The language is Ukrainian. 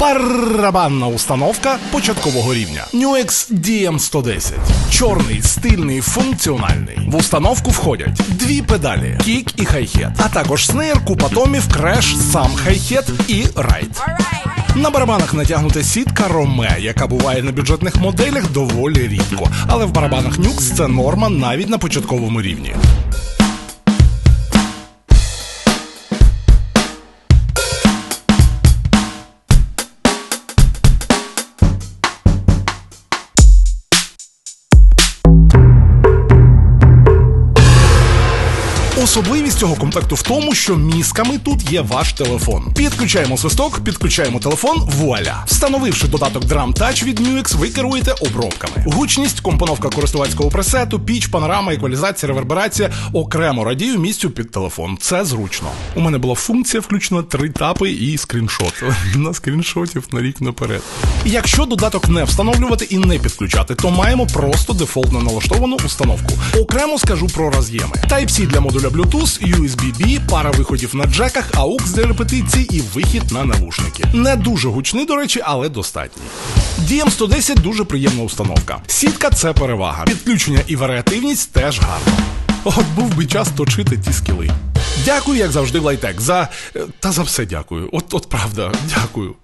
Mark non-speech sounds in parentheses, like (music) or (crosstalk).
Барабанна установка початкового рівня. Nuix DM110. Чорний, стильний, функціональний. В установку входять дві педалі, кік і хай-хет, а також снейр, купа томів, креш, сам хай-хет і райд. На барабанах натягнута сітка Роме, яка буває на бюджетних моделях доволі рідко. Але в барабанах Nux це норма навіть на початковому рівні. Особливість цього комплекту в тому, що мізками тут є ваш телефон. Підключаємо свисток, підключаємо телефон, вуаля. Встановивши додаток Drum Touch від Nuix, ви керуєте обробками. Гучність, компоновка користувацького пресету, піч, панорама, еквалізація, реверберація окремо радію місцю під телефон. Це зручно. У мене була функція включена три тапи і скріншот. (laughs) На скріншотів на рік наперед. Якщо додаток не встановлювати і не підключати, то маємо просто дефолтно налаштовану установку. Окремо скажу про роз'єми. Type-C для модуля Bluetooth, USB-B, пара виходів на джеках, AUX для репетиції і вихід на навушники. Не дуже гучний, до речі, але достатній. DM110 дуже приємна установка. Сітка це перевага. Підключення і варіативність теж гарно. От був би час точити ті скіли. Дякую, як завжди, лайтек. За е, та за все дякую. От, от правда, дякую.